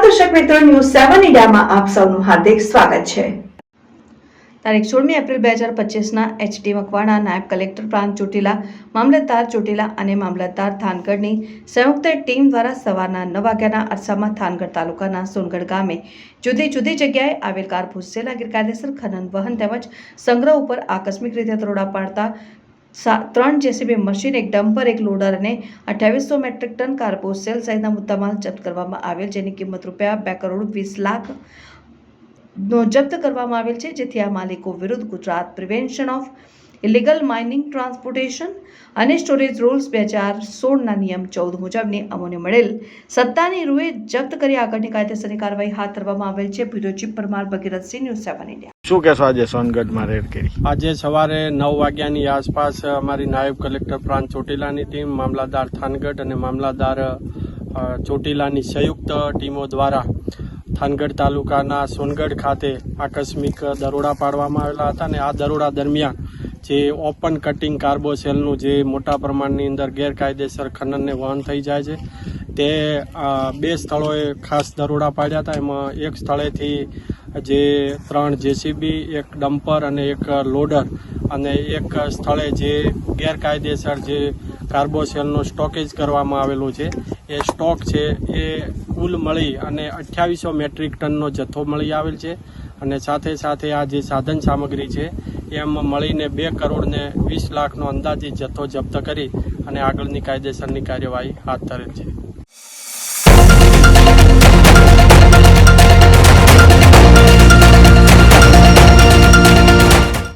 મિત્રો ન્યૂઝ સેવન ઇન્ડિયામાં આપ સૌનું હાર્દિક સ્વાગત છે. તારીખ સોળમી એપ્રિલ બે હજાર પચીસના એચડી મકવાણા, નાયબ કલેક્ટર પ્રાંત ચોટીલા, મામલતદાર ચોટીલા અને મામલતદાર થાનગઢની સંયુક્ત ટીમ દ્વારા સવારના નવ વાગ્યાના અરસામાં થાનગઢ તાલુકાના સોનગઢ ગામે જુદી જુદી જગ્યાએ આવેલ કાર ભૂસેલા ગેરકાયદેસર ખનન, વહન તેમજ સંગ્રહ ઉપર આકસ્મિક રીતે તોડા પાડતા ત્રણ જેસીબી મશીન, એક ડમ્પર, એક લોડર અને અઠ્યાવીસો મેટ્રિક ટન કાર્બોસ સેલ સહિતના મુદ્દામાલ જપ્ત કરવામાં આવેલ જેની કિંમત રૂપિયા બે કરોડ વીસ લાખ નો જપ્ત કરવામાં આવેલ છે. જેથી આ માલિકો વિરુદ્ધ Gujarat prevention of illegal mining transportation અને સ્ટોરેજ રૂલ્સ બે હજાર સોળના નિયમ ચૌદ મુજબની અમોને મળેલ સત્તાની રૂએ જપ્ત કરી. આગળની કાયદેસરની કાર્યવાહી હાથ ધરવામાં આવેલ છે. Bureau chief Parmar Bhagirathsinh, news seven India. શું કહેશો આજે સોનગઢમાં રેડ કરી? આજે સવારે નવ વાગ્યાની આસપાસ અમારી નાયબ કલેક્ટર પ્રાંત ચોટીલાની ટીમ, મામલાદાર થાનગઢ અને મામલાદાર ચોટીલાની સંયુક્ત ટીમો દ્વારા થાનગઢ તાલુકાના સોનગઢ ખાતે આકસ્મિક દરોડા પાડવામાં આવેલા હતા અને આ દરોડા દરમિયાન જે ઓપન કટિંગ કાર્બોસેલનું જે મોટા પ્રમાણની અંદર ગેરકાયદેસર ખનનને વહન થઈ જાય છે, તે બે સ્થળોએ ખાસ દરોડા પાડ્યા હતા. એમાં એક સ્થળેથી જે ત્રણ જેસીબી, એક ડમ્પર અને એક લોડર અને એક સ્થળે જે ગેરકાયદેસર જે કાર્બોસેલનું સ્ટોકેજ કરવામાં આવેલું છે. એ સ્ટોક છે એ કુલ મળી અને અઠ્યાવીસો મેટ્રિક ટનનો જથ્થો મળી આવેલ છે અને સાથે સાથે આ જે સાધન સામગ્રી છે એમ મળીને બે કરોડને વીસ લાખનો અંદાજિત જથ્થો જપ્ત કરી અને આગળની કાયદેસરની કાર્યવાહી હાથ ધરેલ છે.